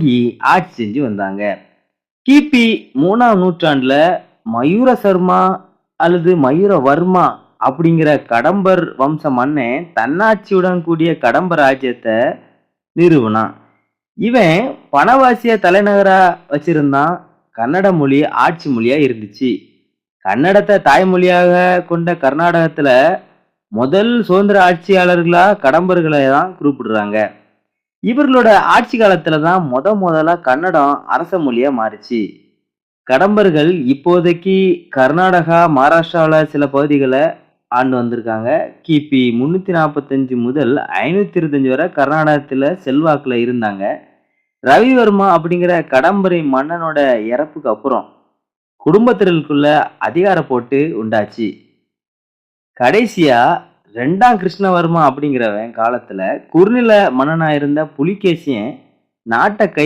ஓங்கி ஆட்சி செஞ்சு வந்தாங்க. கிபி மூணாம் நூற்றாண்டுல மயூர சர்மா அல்லது மயூரவர்மா அப்படிங்கிற கடம்பர் வம்ச மன்னன் தன்னாட்சியுடன் கூடிய கடம்ப ராஜ்யத்தை நிறுவனான். இவன் பணவாசிய தலைநகரா வச்சிருந்தான். கன்னட மொழி ஆட்சி மொழியா இருந்துச்சு. கன்னடத்தை தாய்மொழியாக கொண்ட கர்நாடகத்துல முதல் சுதந்திர ஆட்சியாளர்களா கடம்பர்களை தான் குறிப்பிடுறாங்க. இவர்களோட ஆட்சி காலத்துல தான் முத முதலா கன்னடம் அரச மொழியா மாறுச்சு. கடம்பர்கள் இப்போதைக்கு கர்நாடகா மகாராஷ்டிராவில் சில பகுதிகளை ஆண்டு வந்திருக்காங்க. கிபி முந்நூற்றி நாற்பத்தஞ்சு முதல் ஐநூற்றி இருபத்தஞ்சு வரை கர்நாடகத்தில் செல்வாக்கில் இருந்தாங்க. ரவிவர்மா அப்படிங்கிற கடம்பரை மன்னனோட இறப்புக்கு அப்புறம் குடும்பத்தினருக்குள்ள அதிகார போட்டு உண்டாச்சு. கடைசியாக ரெண்டாம் கிருஷ்ணவர்மா அப்படிங்கிறவன் காலத்துல குறுநில மன்னனா இருந்த புலிகேசியன் நாட்டை கை